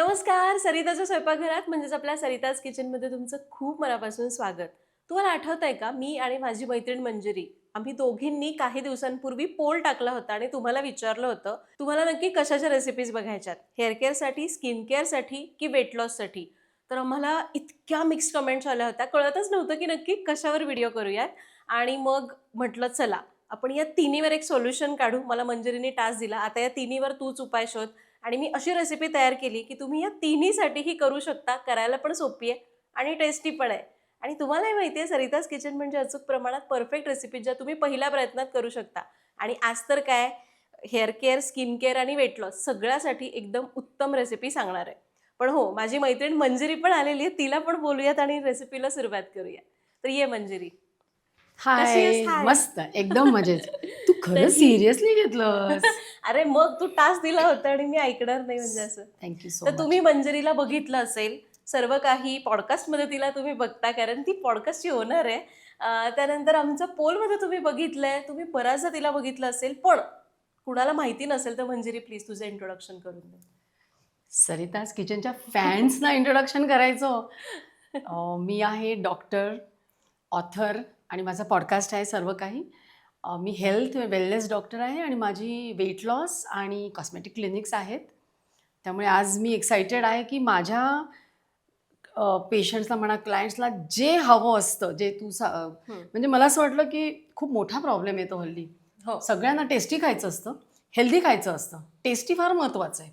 नमस्कार सरिताच्या स्वयंपाकघरात म्हणजेच आपल्या सरिताज किचनमध्ये तुमचं खूप मनापासून स्वागत. तुम्हाला आठवत आहे का? मी आणि माझी मैत्रीण मंजुरी आम्ही दोघींनी काही दिवसांपूर्वी पोल टाकला होता आणि तुम्हाला विचारलं होतं तुम्हाला नक्की कशाच्या रेसिपीज बघायच्यात? हेअर केअरसाठी स्किन केअरसाठी की वेट लॉससाठी तर आम्हाला इतक्या मिक्स कमेंट्स आल्या होत्या. कळतच नव्हतं की नक्की कशावर व्हिडिओ करूयात. आणि मग म्हटलं चला आपण या तिन्हीवर एक सोल्युशन काढू. मला मंजुरीने टास्क दिला आता या तिन्हीवर तूच उपाय शोध. आणि मी अशी रेसिपी तयार केली की तुम्ही या तिन्हीसाठीही करू शकता. करायला पण सोपी आहे आणि टेस्टी पण आहे. आणि तुम्हालाही माहिती आहे सरिताज किचन म्हणजे अचूक प्रमाणात परफेक्ट रेसिपी ज्या तुम्ही पहिल्या प्रयत्नात करू शकता. आणि आज तर काय हेअर केअर स्किन केअर आणि वेट लॉस सगळ्यासाठी एकदम उत्तम रेसिपी सांगणार आहे. पण हो माझी मैत्रीण मंजिरी पण आलेली आहे तिला पण बोलूयात आणि रेसिपीला सुरुवात करूया तर ये मंजिरी. हाय. मस्त एकदम मजेत. तू खरं. सिरियसली घेतलंस. अरे मग तू टास्क दिला होता आणि मी ऐकणार नाही म्हणजे असं. थँक्यू सो तर तुम्ही मंजरीला बघितलं असेल सर्व काही पॉडकास्टमध्ये तिला तुम्ही बघता कारण ती पॉडकास्टची ओनर आहे. त्यानंतर आमचं पोलमध्ये तुम्ही बघितलंय तुम्ही बऱ्याचदा तिला बघितलं असेल पण कुणाला माहिती नसेल तर मंजिरी प्लीज तुझं इंट्रोडक्शन करून दे. सरिताज किचनच्या फॅन्सना इंट्रोडक्शन करायचं. मी आहे डॉक्टर ऑथर आणि माझा पॉडकास्ट आहे सर्व काही मी हेल्थ वेलनेस डॉक्टर आहे आणि माझी वेट लॉस आणि कॉस्मेटिक क्लिनिक्स आहेत त्यामुळे आज मी एक्सायटेड आहे की माझ्या पेशंट्सला म्हणा क्लायंट्सला जे हवं असतं जे तू सा. म्हणजे मला असं वाटलं की खूप मोठा प्रॉब्लेम येतो हल्ली हो सगळ्यांना टेस्टी खायचं असतं हेल्दी खायचं असतं टेस्टी फार महत्त्वाचं आहे.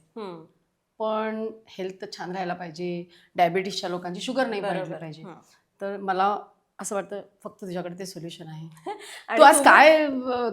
पण हेल्थ छान राहायला पाहिजे डायबिटीसच्या लोकांची शुगर नाही. पाहिजे. तर मला असं वाटतं फक्त तुझ्याकडे ते सोल्युशन आहे. तू आज काय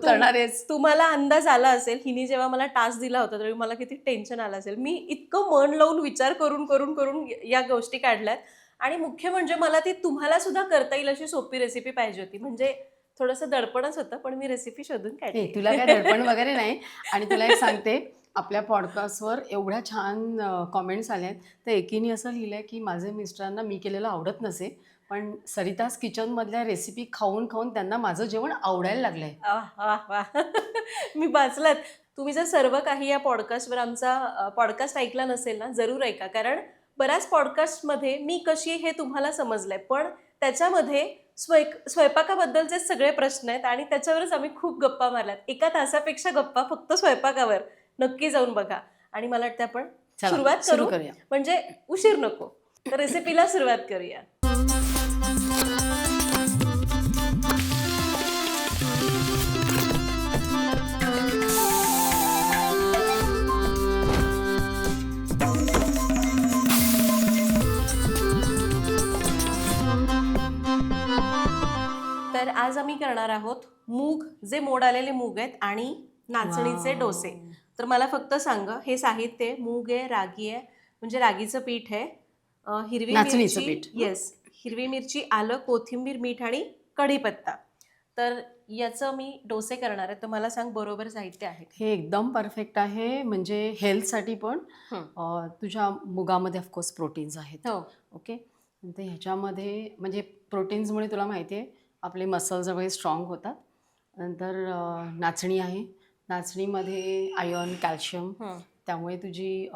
करणार आहेस? तुम्हाला अंदाज आला असेल हिने जेव्हा मला टास्क दिला होता त्यावेळी मला किती टेन्शन आलं असेल. मी इतकं मन लावून विचार करून करून करून या गोष्टी काढल्यात. आणि मुख्य म्हणजे मला ती तुम्हाला सुद्धा करता येईल अशी सोपी रेसिपी पाहिजे होती. म्हणजे थोडंसं दडपणच होतं पण मी रेसिपी शोधून काढली. तुला काय दडपण वगैरे नाही. आणि तुला एक सांगते आपल्या पॉडकास्टवर एवढ्या छान कॉमेंट्स आल्या आहेत तर एकीने असं लिहिलं आहे की माझे मिस्टरांना मी केलेलं आवडत नसे. पण सरिताज किचनमधल्या रेसिपी खाऊन खाऊन त्यांना माझं जेवण आवडायला लागलं आहे आह, वाह, वाह. मी वाचलात. तुम्ही जर सर्व काही या पॉडकास्टवर आमचा पॉडकास्ट ऐकला नसेल ना जरूर ऐका. कारण बऱ्याच पॉडकास्टमध्ये मी कशी हे तुम्हाला समजलंय. पण त्याच्यामध्ये स्वयं स्वयंपाकाबद्दलचे सगळे प्रश्न आहेत आणि त्याच्यावरच आम्ही खूप गप्पा मारल्यात. एका तासापेक्षा गप्पा फक्त स्वयंपाकावर. नक्की जाऊन बघा. आणि मला वाटतं आपण सुरुवात सुरू करू. करूया. म्हणजे उशीर नको. तर रेसिपीला सुरुवात करूया. तर आज आम्ही करणार आहोत मूग जे मोड आलेले मूग आहेत आणि नाचणीचे. डोसे. तर मला फक्त सांग हे साहित्य मूग आहे रागी आहे म्हणजे रागीचं पीठ आहे अं, हिरवी नाचणीचं मिरची पीठ. येस हिरवी मिरची आलं कोथिंबीर मीठ आणि कढीपत्ता. तर याचं मी डोसे करणार आहे. तर मला सांग बरोबर साहित्य आहे. हे एकदम परफेक्ट आहे म्हणजे हेल्थसाठी पण. हं. अ, तुझ्या मुगामध्ये ऑफकोर्स प्रोटीन्स आहेत. हो. ओके? ह्याच्यामध्ये म्हणजे प्रोटीन्समुळे तुला माहिती आहे आपले मसल्स वगैरे स्ट्रॉंग होतात नंतर नाचणी आहे नाचणीमध्ये आयर्न कॅल्शियम. त्यामुळे तुझी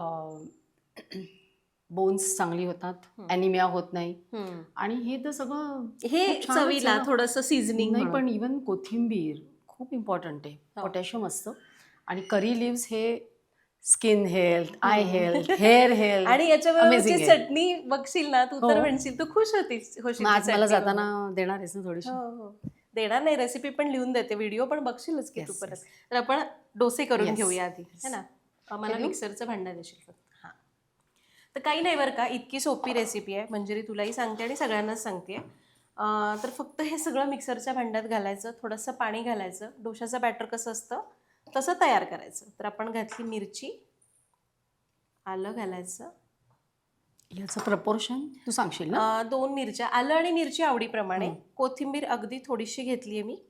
बोन्स चांगली होतात. ॲनिमिया होत नाही. आणि हे तर सगळं हे चवीला. थोडंसं सिझनिंग नाही पण इवन कोथिंबीर खूप इम्पॉर्टंट आहे. पोटॅशियम असतं आणि करी लिव्स हे skin health eye hmm. Health hair health आणि याच्याबरोबर. चटणी बघशील ना तू तर हो. म्हणशील तू खुश होतीस होशील आज मला जाताना देणार आहेस ना थोडीशी. हो हो देणार नाही रेसिपी पण लिहून देते व्हिडिओ पण बघशीलच की तू परत. तर आपण डोसे करून. घेऊया आधी है ना मला? मिक्सरचं भांडं देशील फक्त हां तर काही नाही बरं का इतकी सोपी रेसिपी आहे मंजिरी तुलाही सांगते आणि सगळ्यांनाच सांगते तर फक्त हे सगळं मिक्सरच्या भांड्यात घालायचं थोडंसं पाणी घालायचं डोशाचं बॅटर कसं असतं तसं तयार करायचं. तर आपण घातली मिरची. आलं घालायचं. याचं प्रपोर्शन तू सांगशील ना? अं, दोन मिरच्या. आलं आणि मिरची आवडीप्रमाणे. हं. कोथिंबीर अगदी थोडीशी घेतली आहे मी.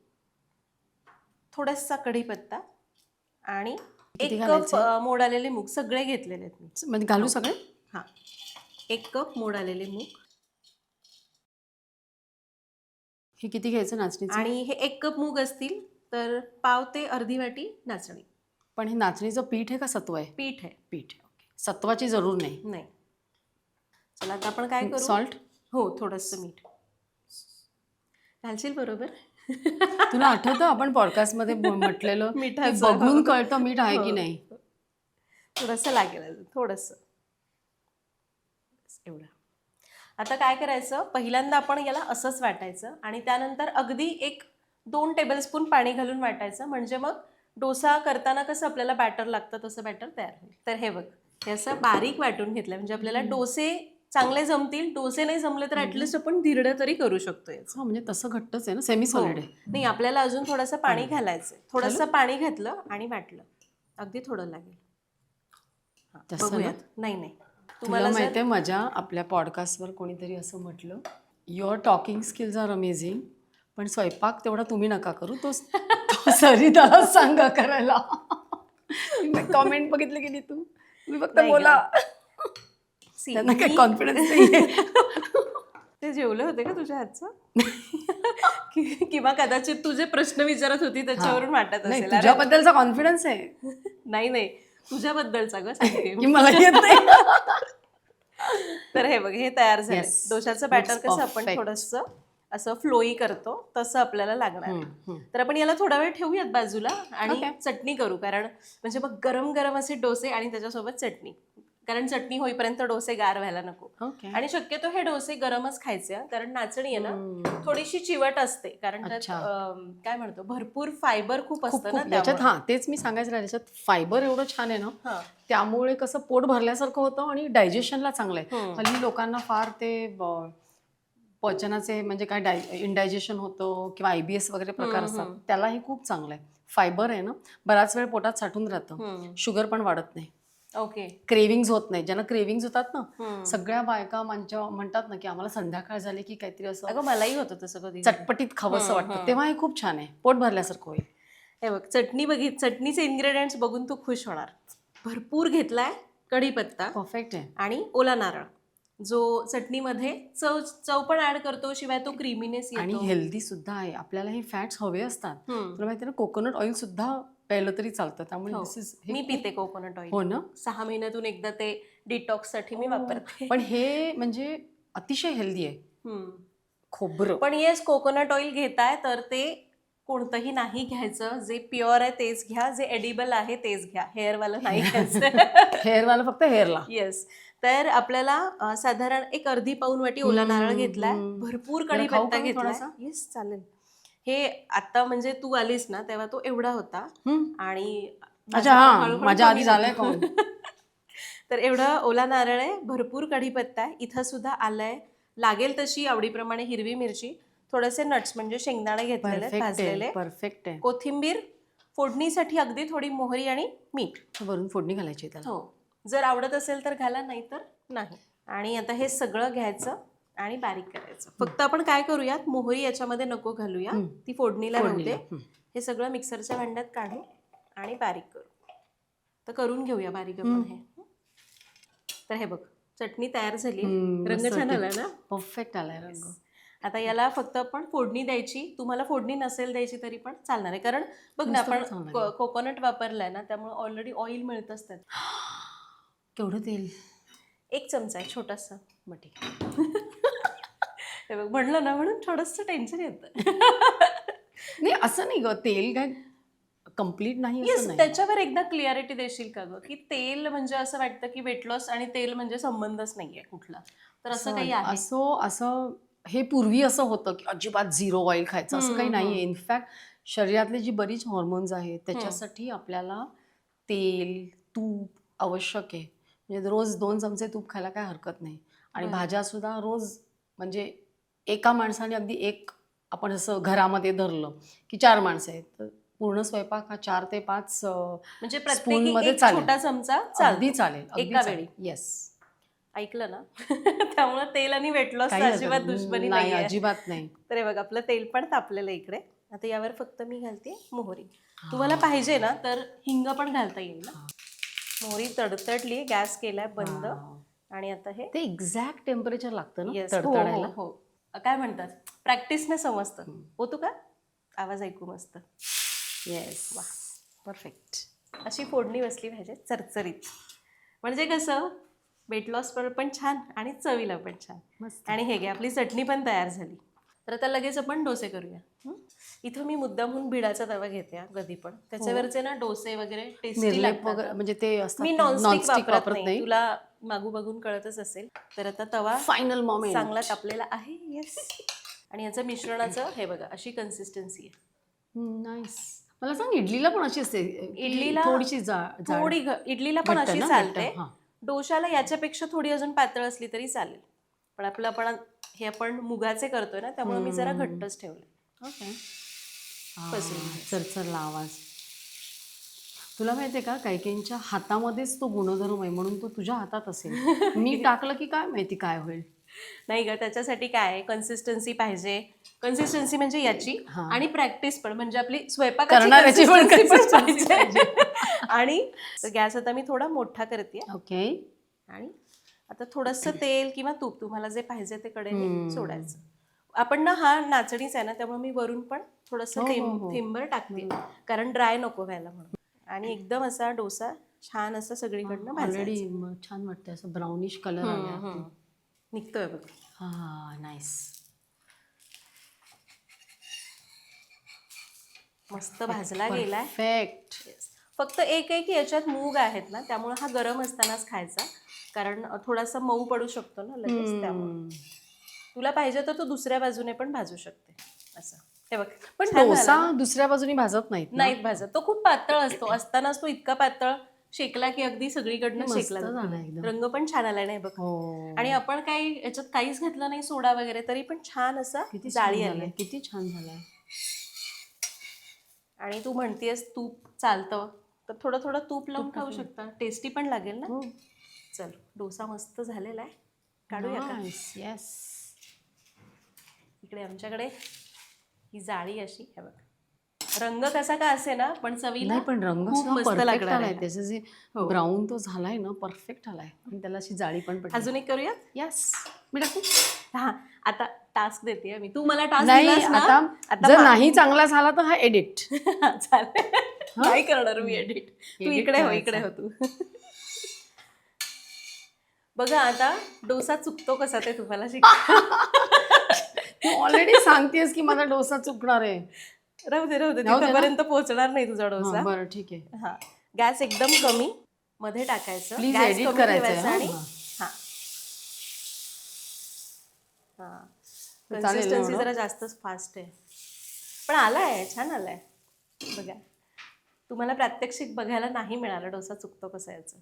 थोडासा कढीपत्ता आणि एक कप घालायचे? अं, मोड आलेले मूग. सगळे घेतलेले आहेत मी. म्हणजे घालू सगळे? हां. एक कप मोड आलेले मूग. हे किती घ्यायचं नाचणीचं? आणि हे एक कप मूग असतील. तर पाव ते अर्धी वाटी नाचणी. पण हे नाचणीचं पीठ आहे का सत्व आहे? पीठ आहे. पीठ आहे ओके. सत्वाची जरूर नाही. नाही. चला आता आपण काय करू? सॉल्ट हो थोडंसं मीठ. घालशील बरोबर? तुला आठवतं आपण पॉडकास्टमध्ये ब- म्हटलेलं? की मिठाचं. बघून कळतं मीठ आहे की हो. नाही. थोडंसं लागेल अजून थोडंसं. बस, एवढं. आता काय करायचं? पहिल्यांदा आपण याला असंच वाटायचं आणि त्यानंतर अगदी एक दोन टेबलस्पून पाणी घालून वाटायचं. म्हणजे मग डोसा करताना कसं आपल्याला बॅटर लागतं तसं बॅटर तयार होईल. तर हे बघ हे असं बारीक वाटून घेतलं म्हणजे आपल्याला डोसे चांगले जमतील डोसे नाही जमले तर ऍटलिस्ट आपण धिरडं तरी करू शकतो याचं. हा म्हणजे तसं घट्टच आहे ना सेमी सॉलिड आहे. नाही आपल्याला अजून थोडंसं पाणी घालायचं थोडंसं पाणी घातलं आणि वाटलं. अगदी थोडं लागेल. हा? बघूयात. नाही नाही. तुम्हाला जर- माहिती आहे मजा आपल्या पॉडकास्टवर कोणीतरी असं म्हटलं your talking skills are amazing पण स्वयंपाक तेवढा तुम्ही नका करू. तो तो सरिताला सांगा करायला. कॉमेंट बघितली गेली तू? मी फक्त बोला. त्यांना काही कॉन्फिडन्स नाही ते जेवले होते का तुझ्या हातचं? किंवा कदाचित तुझे प्रश्न विचारत होती त्याच्यावरून वाटत असेल. तुझ्याबद्दलचा कॉन्फिडन्स आहे. नाही नाही. तुझ्याबद्दलचा ग सांगते मला येत तर हे बघ हे तयार झाले. डोशाचं बॅटर कसं आपण. थोडस असं फ्लोई करतो तसं आपल्याला लागणार आहे. तर आपण याला थोडा वेळ ठेवूयात बाजूला आणि. चटणी करू कारण म्हणजे मग गरम गरम असे डोसे आणि त्याच्यासोबत चटणी कारण चटणी होईपर्यंत डोसे गार व्हायला नको आणि शक्यतो हे डोसे गरमच खायचे कारण नाचणी आहे ना. थोडीशी चिवट असते कारण काय म्हणतो भरपूर फायबर खूप असतं ना खूप याच्यात त्यामुळे. हा तेच मी सांगायचं राहिलं याच्यात फायबर एवढं छान आहे ना. त्यामुळे कसं पोट भरल्यासारखं होतं आणि डायजेशनला चांगलं आहे. हल्ली लोकांना फार ते पचनाचे म्हणजे काय डाय इनडायजेशन होतं किंवा आय बी एस वगैरे प्रकार असतात. त्यालाही खूप चांगलं आहे. फायबर आहे ना बराच वेळ पोटात साठून राहतं. शुगर पण वाढत नाही. ओके क्रेविंग्ज होत नाही. ज्यांना क्रेविंग्ज होतात ना. सगळ्या बायका म्हणतात ना की आम्हाला संध्याकाळ झाली की काहीतरी असं मलाही होतं तसं कधी. चटपटीत खावंसं वाटतं. तेव्हा हे खूप छान आहे. पोट भरल्यासारखं होईल. हे बघ चटणी बघित चटणीचे इन्ग्रेडियंट्स बघून तू खुश होणार. भरपूर घेतलाय कढीपत्ता परफेक्ट आहे. आणि ओला नारळ. जो चटणीमध्ये चव चव पण ऍड करतो शिवाय तो क्रीमीनेस आणि येतो. हेल्दी सुद्धा आहे. आपल्याला हे फॅट्स हवे असतात. हम्म. तुला माहिती ना कोकोनट ऑइल सुद्धा प्यायलं तरी चालतं. त्यामुळे हो. this is- हे मी खूप- पिते कोकोनट ऑइल हो ना? सहा महिन्यातून एकदा ते डिटॉक्ससाठी मी वापरते. पण हे म्हणजे अतिशय हेल्दी आहे. हम्म. खोबरं. पण येस कोकोनट ऑइल घेताय तर ते कोणतंही नाही घ्यायचं. जे प्युअर आहे तेच घ्या. जे एडिबल आहे तेच घ्या. हेअरवालं नाही घ्यायचं. हेअरवाला फक्त हेअरला येस तर आपल्याला साधारण एक अर्धी पाऊन वाटी ओला नारळ घेतलाय. भरपूर कढीपत्ता थोडासा? येस चालेल. हे आता म्हणजे तू आलीस ना तेव्हा तो एवढा होता. आणि हा माझ्या आधी झालंय तर एवढं ओला नारळ आहे भरपूर कढीपत्ता आहे. इथं सुद्धा आलंय. लागेल तशी आवडीप्रमाणे हिरवी मिरची. थोडेसे नट्स म्हणजे शेंगदाणे घेतलेले भाजलेले. परफेक्ट आहे. कोथिंबीर फोडणीसाठी अगदी थोडी मोहरी आणि मीठ. वरून फोडणी घालायची त्याला. हो. जर आवडत असेल तर घाला नाही तर नाही. आणि आता हे सगळं घ्यायचं आणि बारीक करायचं. फक्त आपण काय करूयात? मोहरी याच्यामध्ये नको घालूया. ती फोडणीला हम्म. हे सगळं मिक्सरच्या भांड्यात काढू आणि बारीक करू. तर करून घेऊया बारीक आपण. हे. तर हे बघ चटणी तयार झाली. रंग छान. आला ना? परफेक्ट आलाय रंग. आता याला फक्त आपण फोडणी द्यायची. तुम्हाला फोडणी नसेल द्यायची तरी पण चालणार आहे. कारण बघ ना आपण. कोकोनट वापरलाय ना त्यामुळे ऑलरेडी ऑइल मिळत असतात. केवढं तेल? एक चमचा आहे छोटासा. ठीक हे बघ म्हणलं ना म्हणून थोडंसं टेन्शन येतं. नाही असं नाही ग. तेल काय कंप्लीट नाही येस असं नाही. त्याच्यावर एकदा क्लिअरिटी देशील का ग? की तेल म्हणजे असं वाटतं की वेट लॉस आणि तेल म्हणजे संबंधच नाहीये कुठला. तर असं काही आहे. असं असं हे पूर्वी असं होतं की अजिबात झिरो ऑइल खायचं असं काही हम्म. नाहीये इनफॅक्ट शरीरातले जी बरीच हॉर्मोन्स आहेत त्याच्यासाठी आपल्याला तेल तूप आवश्यक आहे म्हणजे रोज दोन चमचे तूप खायला काय हरकत नाही आणि. भाज्या सुद्धा रोज म्हणजे एका माणसाने अगदी एक आपण असं घरामध्ये धरलं की चार माणसं आहेत तर पूर्ण स्वयंपाक हा चार ते पाच म्हणजे प्रत्येकी मध्ये चालेल. चमचा अगदी चालेल एका वेळी. येस ऐकलं ना? त्यामुळे तेल आणि वेट लॉस अजिबात. दुश्मनी नाही अजिबात नाही. तर हे बघ आपलं तेल पण तापलेलं इकडे. आता यावर फक्त मी घालते मोहरी. तुम्हाला पाहिजे ना तर हिंग पण घालता येईल ना? मोहरी तडतडली गॅस केलाय बंद. आणि आता हे ते एक्झॅक्ट टेम्परेचर लागतं ना हो, तडतडायला. हो, हो. काय म्हणतात? प्रॅक्टिसने समजतं. होतो का? आवाज ऐकू मस्त. येस परफेक्ट अशी फोडणी बसली पाहिजे चरचरीत. म्हणजे कसं वेट लॉस पण छान आणि चवीला पण छान. मस्त. आणि हे घे आपली चटणी पण तयार झाली. तर आता लगेच आपण डोसे करूया. हं? इथं मी मुद्दामहून भिडाचा तवा घेते हा, कधी पण. त्याच्यावरचे ना डोसे वगैरे टेस्टी लागतात. म्हणजे ते मी नॉनस्टिक वापरत नाही. तुला मागू बघून कळतच असेल. तर आता तवा फायनल मोमेंट चांगला तापलेला आहे. येस आणि याचं मिश्रणाचं हे बघा अशी कन्सिस्टन्सी आहे. नाईस मला सांग इडलीला पण अशी असते इडलीला थोडीशी थोडी इडलीला पण अशी चालते. हां. डोशाला याच्यापेक्षा थोडी अजून पातळ असली तरी चालेल. पण आपलं आपण हे आपण मुगाचे करतोय ना त्यामुळे मी जरा. घट्टच ठेवले ओके. चरचरला आवाज तुला माहितीये का काही काहींच्या हातामध्येच तो गुणधर्म आहे म्हणून तो तुझ्या हातात असेल. मी टाकलं की काय माहिती काय होईल? नाही ग त्याच्यासाठी काय? कन्सिस्टन्सी पाहिजे. कन्सिस्टन्सी म्हणजे याची हां. आणि प्रॅक्टिस पण म्हणजे आपली स्वयंपाकाची करणाऱ्याची पण consistency पाहिजे. आणि गॅस आता मी थोडा मोठा करते ओके. आणि आता थोडंसं तेल किंवा तूप तुम्हाला जे पाहिजे ते कडेने हम्म. सोडायचं. आपण ना हा नाचणीच आहे ना त्यामुळे मी वरून पण थोडंसं हो, हो, थेंब हो. थेंबर टाकते. कारण ड्राय नको व्हायला म्हणून. आणि एकदम असा डोसा छान असा सगळीकडनं ऑलरेडी भाजायचा. छान वाटतं असं ब्राउनिश कलर हम्म, आला हम्म. निघतोय बघ. हा नाईस मस्त भाजला गेलाय. Perfect Yes. फक्त एक आहे की याच्यात मूग आहेत ना त्यामुळे हा गरम असतानाच खायचा. कारण थोडासा मऊ पडू शकतो ना लगेच त्यामुळे. तुला पाहिजे तर तो दुसऱ्या बाजूने पण भाजू शकते. असं. हे बघ पण डोसा? दुसऱ्या बाजूनी भाजत नाहीत? नाहीत भाजत. तो खूप पातळ असतो. असतानाच तो इतका पातळ शेकला की अगदी सगळीकडनं मस्त शेकला जातो. झाला एकदम. रंग पण छान आलाय नाही बघ. हो. आणि आपण काही याच्यात काहीच घातलं नाही सोडा वगैरे तरी पण छान असा किती जाळी छान आली. झालाय किती छान झालाय आणि तू म्हणतेस तूप चालतं. तर थोडं थोडं तूप लावून खाऊ. शकता. टेस्टी पण लागेल ना? हो. चल डोसा मस्त झालेला आहे. काढूया का येस इकडे आमच्याकडे ही जाळी अशी हे बघ. रंग कसा का असे ना पण चवीला नाही पण रंग खूप मस्त परफेक्ट लागणार आलाय. आहे. त्याचं जे हो. ब्राऊन तो झालाय ना परफेक्ट आलाय. आणि त्याला अशी जाळी पण अजून एक करूया? येस मी टाकू? हा आता टास्क देते मी. तू मला टास्क नाही आता जर नाही चांगला झाला तर हा एडिट चालेल. नाही करणार मी एडिट तू Edit इकडे हो. इकडे हो तू. बघा आता डोसा चुकतो कसा ते तुम्हाला शिक तू ऑलरेडी सांगतेस की माझा डोसा चुकणार आहे. राहू दे राहू दे. राहू दे ना? तिथपर्यंत पोहोचणार नाही तुझा डोसा. बरं ठीक आहे. हा. गॅस एकदम कमी मध्ये टाकायचं. प्लीज गॅस एडिट कमी करायचं ठेवायचा आणि हा. हा. चालेल ना कन्सिस्टन्सी एवढं? जरा जास्तच फास्ट आहे. पण आलाय छान आलाय. बघा. तुम्हाला प्रात्यक्षिक बघायला नाही मिळालं डोसा चुकतो कसा याचं.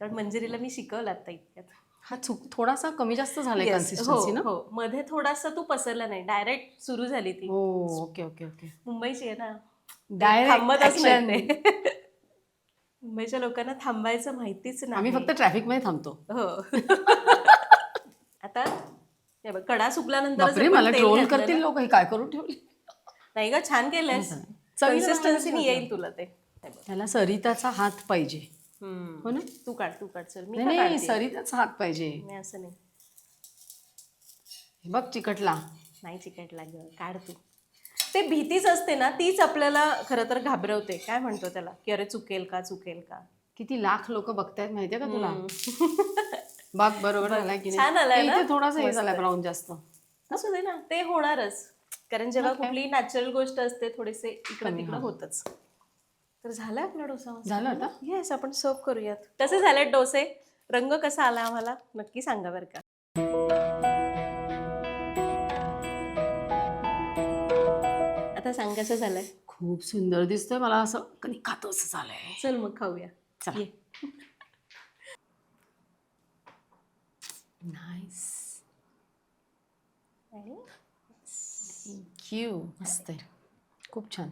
कारण मंजिरीला मी शिकवलं आता इतक्यात. हा चुक थोडासा कमी जास्त झालाय कन्सिस्टन्सी हो ना? हो. मध्ये थोडासा तू पसरला नाही. डायरेक्ट सुरू झाली ती. हो ओके ओके ओके. मुंबईची आहे ना. डायरेक्ट नाही. मुंबईच्या लोकांना थांबायचं माहितीच नाही. आम्ही फक्त ट्रॅफिकमध्ये थांबतो. हो. आता कडा सुकल्यानंतर मला ट्रोल करतील लोक हे काय करून ठेवले? नाही ग छान कन्सिस्टन्सीने चांगलं येईल तुला ते. त्याला सरिताचा हात पाहिजे. हो ना? तू काढ तू काढ चल. मी नाही का नाही काढते? सरिताचा हात पाहिजे. नाही असं नाही. हे बघ चिकटला. नाही चिकट लागलं काढ तू. ते भीतीच असते ना तीच आपल्याला खरं तर घाबरवते. काय म्हणतो त्याला? की अरे चुकेल का चुकेल का? किती लाख लोक बघतायत माहितीये का तुला. बघ बरोबर झालाय की छान आलाय नाही ना? इथे थोडासा हे झालाय. ब्राऊन जास्त. असू दे ना ते होणारच. कारण जेव्हा. कुठली नॅचरल गोष्ट असते थोडेसे इकडे कमी, तिकडे हा. होतच. तर झालाय आपला डोसा. झालं आता? येस आपण सर्व करूयात. कसे झाले डोसे. रंग कसा आला आम्हाला? नक्की सांगा बरं का. आता सांग कसं झालंय? खूप सुंदर दिसतोय मला असं. कधी खातो असं झालंय. चल मग खाऊया. चला. ये. नाईस थँक्यू मस्त आहे. खूप छान.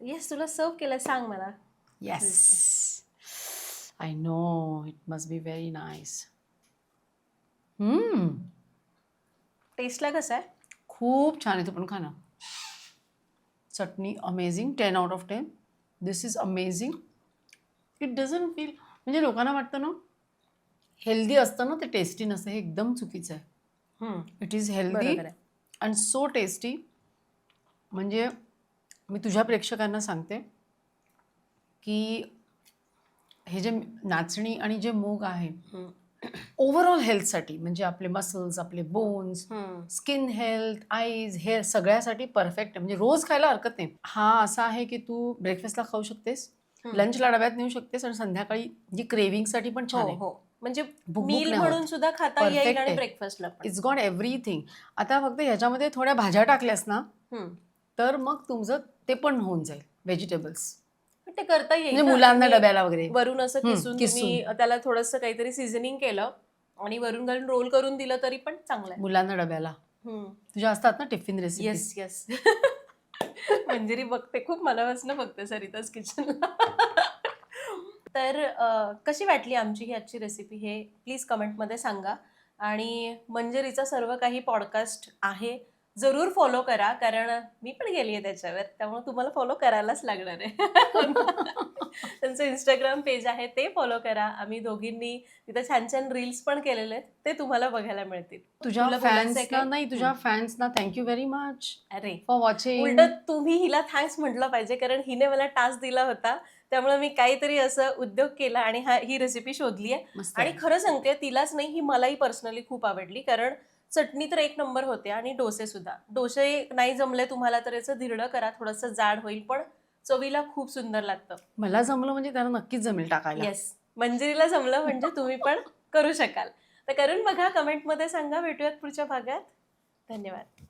येस तुला सर्व केलं सांग मला yes I know it must be very nice टेस्टला कसं आहे खूप छान आहे तू पण खा ना. चटणी amazing ten out of ten this is amazing it doesn't feel म्हणजे लोकांना वाटतं ना हेल्दी असतं ना ते टेस्टी नसतं. हे एकदम चुकीचं आहे. It is healthy and so tasty म्हणजे मी तुझ्या प्रेक्षकांना सांगते की हे जे नाचणी आणि जे मूग आहे. ओव्हरऑल हेल्थसाठी म्हणजे आपले मसल्स आपले bones. Skin health eyes hair सगळ्यासाठी परफेक्ट आहे म्हणजे रोज खायला हरकत नाही हा असा आहे की तू ब्रेकफास्टला खाऊ शकतेस. लंचला डब्यात नेऊ शकतेस आणि संध्याकाळी जी क्रेविंगसाठी पण छान हो आहे हो म्हणजे मील म्हणून. सुद्धा खाता येईल आणि. ब्रेकफास्टला इट्स गॉट एव्हरीथिंग आता फक्त ह्याच्यामध्ये थोड्या भाज्या टाकल्यास ना. तर मग तुमचं ते पण होऊन जाईल व्हेजिटेबल्स ते करता येईल म्हणजे. मुलांना डब्याला वगैरे. वरून असं किसून किसून. तुम्ही त्याला थोडस काहीतरी सिझनिंग केलं आणि वरून घालून रोल करून दिलं तरी पण चांगलं आहे. मुलांना डब्याला. तुझ्या असतात ना tiffin recipe yes yes Manjiri बघते खूप मनापासून बघते सरिताच किचनला तर अं, कशी वाटली आमची ही आजची रेसिपी हे? प्लीज कमेंटमध्ये सांगा. आणि मंजरीचा सर्व काही पॉडकास्ट आहे. जरूर फॉलो करा कारण मी पण गेली आहे त्याच्यावर त्यामुळे तुम्हाला फॉलो करायलाच लागणार आहे. त्यांचं इंस्टाग्राम पेज आहे ते फॉलो करा. आम्ही दोघींनी तिथं छान छान रील्स पण केलेले आहेत ते तुम्हाला बघायला मिळतील. तुझ्या फॅन्सना काय? नाही तुझ्या फॅन्सना थँक्यू व्हेरी मच अरे फॉर वॉचिंग उलट तुम्ही हिला थँक्स म्हटलं पाहिजे कारण हिने मला टास्क दिला होता. त्यामुळे मी काहीतरी असं उद्योग केला आणि हा ही रेसिपी शोधली आहे आणि. खरं सांगते तिलाच नाही ही मलाही पर्सनली खूप आवडली कारण चटणी तर एक नंबर होते आणि डोसे सुद्धा. डोसे नाही जमले तुम्हाला तर याचं धिरडं करा थोडंसं जाड होईल पण चवीला खूप सुंदर लागतं. मला जमलं म्हणजे त्याला नक्कीच जमेल टाकायला. येस मंजिरीला जमलं म्हणजे तुम्ही पण करू शकाल. तर करून बघा कमेंटमध्ये सांगा भेटूयात पुढच्या भागात. धन्यवाद.